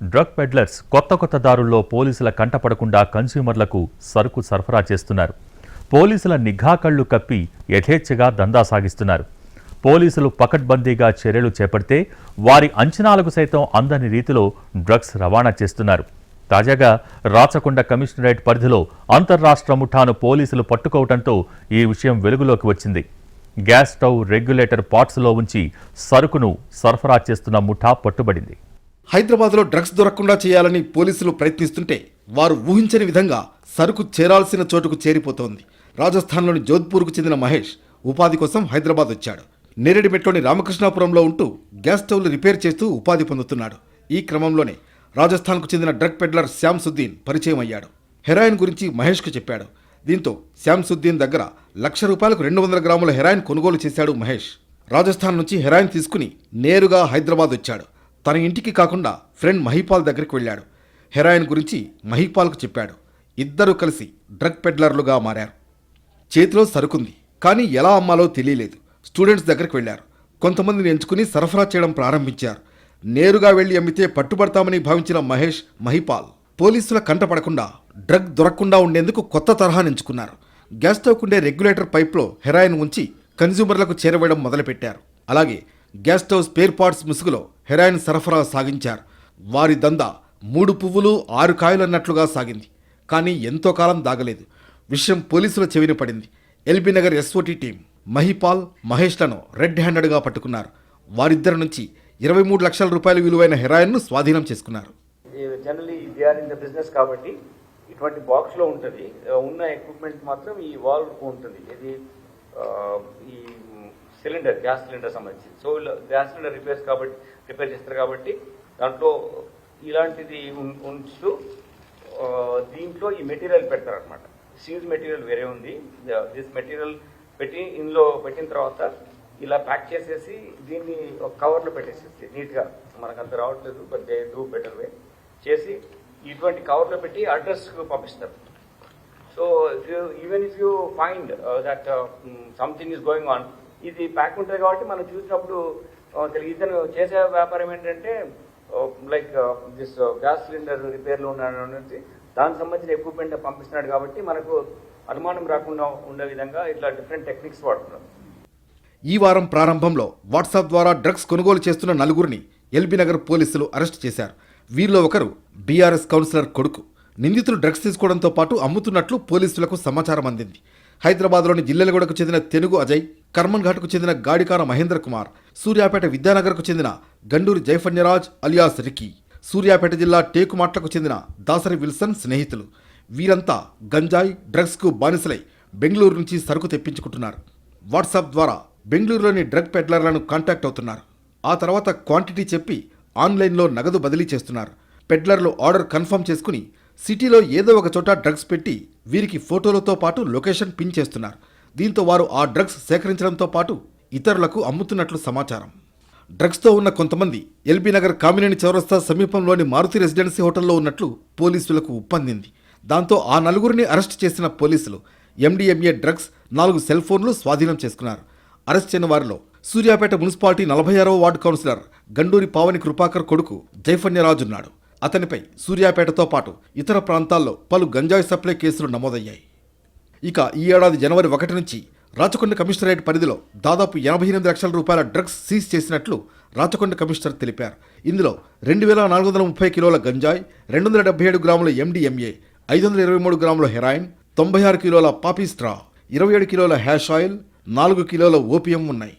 Drug peddlers కొత్త కొత్త దారుల్లో పోలీసుల కంటపడకుండా కన్స్యూమర్లకు సరుకు సరఫరా చేస్తున్నారు. పోలీసుల నిఘా కళ్ళు కప్పి యథేచ్ఛగా దందా సాగిస్తున్నారు. పోలీసులు పకడ్బందీగా చర్యలు చేపడితే వారి అంచనాలకు సైతం అందని రీతిలో డ్రగ్స్ రవాణా చేస్తున్నారు. తాజాగా రాచకొండ కమిషనరేట్ పరిధిలో అంతర్రాష్ట్ర ముఠాను పోలీసులు పట్టుకోవడంతో ఈ విషయం వెలుగులోకి వచ్చింది. గ్యాస్ స్టవ్ రెగ్యులేటర్ పార్ట్స్లో ఉంచి సరుకును సరఫరా చేస్తున్న ముఠా పట్టుబడింది. హైదరాబాద్లో డ్రగ్స్ దొరకకుండా చేయాలని పోలీసులు ప్రయత్నిస్తుంటే వారు ఊహించని విధంగా సరుకు చేరాల్సిన చోటుకు చేరిపోతోంది. రాజస్థాన్లోని జోధ్పూర్కు చెందిన మహేష్ ఉపాధి కోసం హైదరాబాద్ వచ్చాడు. నేరేడిమెట్లోని రామకృష్ణాపురంలో ఉంటూ గ్యాస్ స్టవ్లు రిపేర్ చేస్తూ ఉపాధి పొందుతున్నాడు. ఈ క్రమంలోనే రాజస్థాన్కు చెందిన డ్రగ్ పెడ్లర్ శ్యామ్ సుద్దీన్ పరిచయం అయ్యాడు. హెరాయిన్ గురించి మహేష్కు చెప్పాడు. దీంతో శ్యామ్ సుద్దీన్ దగ్గర లక్ష రూపాయలకు రెండు వందల గ్రాముల హెరాయిన్ కొనుగోలు చేశాడు మహేష్. రాజస్థాన్ నుంచి హెరాయిన్ తీసుకుని నేరుగా హైదరాబాద్ వచ్చాడు. తన ఇంటికి కాకుండా ఫ్రెండ్ మహిపాల్ దగ్గరికి వెళ్ళాడు. హెరాయిన్ గురించి మహిపాల్కు చెప్పాడు. ఇద్దరూ కలిసి డ్రగ్ పెడ్లర్లుగా మారారు. చేతిలో సరుకుంది కానీ ఎలా అమ్మాలో తెలియలేదు. స్టూడెంట్స్ దగ్గరికి వెళ్ళారు. కొంతమందిని ఎంచుకుని సరఫరా చేయడం ప్రారంభించారు. నేరుగా వెళ్ళి అమ్మితే పట్టుబడతామని భావించిన మహేష్ మహిపాల్ పోలీసుల కంటపడకుండా డ్రగ్ దొరకకుండా ఉండేందుకు కొత్త తరహాను ఎంచుకున్నారు. గ్యాస్ స్టవ్కుండే రెగ్యులేటర్ పైప్లో హెరాయిన్ ఉంచి కన్జ్యూమర్లకు చేరవేయడం మొదలుపెట్టారు. అలాగే గ్యాస్ స్టవ్ స్పేర్ పార్ట్స్ ముసుగులో హెరాయిన్ సరఫరా సాగించారు. వారి దందా మూడు పువ్వులు ఆరు కాయలు అన్నట్లుగా సాగింది. కానీ ఎంతో కాలం దాగలేదు. విషయం పోలీసుల చెవిన పడింది. ఎల్బీ నగర్ ఎస్ఓటి టీం మహిపాల్ మహేష్లను రెడ్ హ్యాండెడ్గా పట్టుకున్నారు. వారిద్దరి నుంచి ఇరవై మూడు లక్షల రూపాయల విలువైన హెరాయిన్ను స్వాధీనం చేసుకున్నారు. Generally they are in the business కాబట్టి ఇటువంటి బాక్స్లో ఉంటుంది ఉన్న ఎక్విప్మెంట్ మాత్రం ఈ వాల్ ఉంటుంది. ఇది ఈ సిలిండర్ గ్యాస్ సిలిండర్ సంబంధించి. సో గ్యాస్ సిలిండర్ రిపేర్స్ కాబట్టి రిపేర్ చేస్తారు కాబట్టి దాంట్లో ఇలాంటిది ఉంచుతూ దీంట్లో ఈ మెటీరియల్ పెడతారు అనమాట సీజ్ మెటీరియల్ వేరే ఉంది. దిస్ మెటీరియల్ పెట్టి ఇందులో పెట్టిన తర్వాత ఇలా ప్యాక్ చేసేసి దీన్ని ఒక కవర్లో పెట్టేసేసి నీట్గా. మనకు అంత రావట్లేదు but they do better way చేసి ఇటువంటి కవర్లో పెట్టి అడ్రస్కు పంపిస్తారు. So even if you find that something is going on ఇది ప్యాక్ ఉంటుంది కాబట్టి మనం చూసినప్పుడు uh, ఇతను చేసే వ్యాపారం ఏంటంటే లైక్ దిస్ గ్యాస్ సిలిండర్ రిపేర్లో ఉన్నది దానికి సంబంధించిన ఎక్విప్మెంట్ పంపిస్తున్నాడు కాబట్టి మనకు అనుమానం రాకుండా ఉండే విధంగా ఇట్లా డిఫరెంట్ టెక్నిక్స్ వాడుతున్నాం. ఈ వారం ప్రారంభంలో వాట్సాప్ ద్వారా డ్రగ్స్ కొనుగోలు చేస్తున్న నలుగురిని ఎల్బీ నగర్ పోలీసులు అరెస్ట్ చేశారు. వీరిలో ఒకరు బీఆర్ఎస్ కౌన్సిలర్ కొడుకు. నిందితులు డ్రగ్స్ తీసుకోవడంతో పాటు అమ్ముతున్నట్లు పోలీసులకు సమాచారం అందింది. హైదరాబాద్లోని జిల్లెలగూడకు చెందిన తెనుగు అజయ్ కర్మన్ ఘాట్కు చెందిన గాడికార మహేంద్ర కుమార్ సూర్యాపేట విద్యానగర్కు చెందిన గండూరి జైఫన్యరాజ్ అలియాస్ రికీ సూర్యాపేట జిల్లా టేకుమాట్లకు చెందిన దాసరి విల్సన్ స్నేహితులు. వీరంతా గంజాయి డ్రగ్స్కు బానిసలై బెంగళూరు నుంచి సరుకు తెప్పించుకుంటున్నారు. వాట్సాప్ ద్వారా బెంగళూరులోని డ్రగ్ పెడ్లర్లను కాంటాక్ట్ అవుతున్నారు. ఆ తర్వాత క్వాంటిటీ చెప్పి ఆన్లైన్లో నగదు బదిలీ చేస్తున్నారు. పెడ్లర్లు ఆర్డర్ కన్ఫర్మ్ చేసుకుని సిటీలో ఏదో ఒక చోట డ్రగ్స్ పెట్టి వీరికి ఫోటోలతో పాటు లొకేషన్ పిన్ చేస్తున్నారు. దీంతో వారు ఆ డ్రగ్స్ సేకరించడంతో పాటు ఇతరులకు అమ్ముతున్నట్లు సమాచారం. డ్రగ్స్తో ఉన్న కొంతమంది ఎల్బీ నగర్ కామినేని చౌరస్తా సమీపంలోని మారుతి రెసిడెన్సీ హోటల్లో ఉన్నట్లు పోలీసులకు ఉప్పందింది. దాంతో ఆ నలుగురిని అరెస్ట్ చేసిన పోలీసులు ఎండిఎంఏ డ్రగ్స్ నాలుగు సెల్ ఫోన్లు స్వాధీనం చేసుకున్నారు. అరెస్ట్ అయిన వారిలో సూర్యాపేట మున్సిపాలిటీ నలభై ఆరవ వార్డు కౌన్సిలర్ గండూరి పావని కృపాకర్ కొడుకు జైఫన్యరాజు ఉన్నాడు. అతనిపై సూర్యాపేటతో పాటు ఇతర ప్రాంతాల్లో పలు గంజాయి సప్లై కేసులు నమోదయ్యాయి. ఇక ఈ ఏడాది జనవరి ఒకటి నుంచి రాచకొండ కమిషనరేట్ పరిధిలో దాదాపు ఎనభై ఎనిమిది లక్షల రూపాయల డ్రగ్స్ సీజ్ చేసినట్లు రాచకొండ కమిషనర్ తెలిపారు. ఇందులో రెండు వేల నాలుగు వందల ముప్పై కిలోల గంజాయి రెండు వందల డెబ్బై ఏడు గ్రాముల ఎండిఎంఏ ఐదు వందల ఇరవై మూడు గ్రాముల హెరాయిన్ తొంభై ఆరు కిలోల పాపీ స్ట్రా ఇరవై ఏడు కిలోల హ్యాష్ ఆయిల్ నాలుగు కిలోల ఓపియం ఉన్నాయి.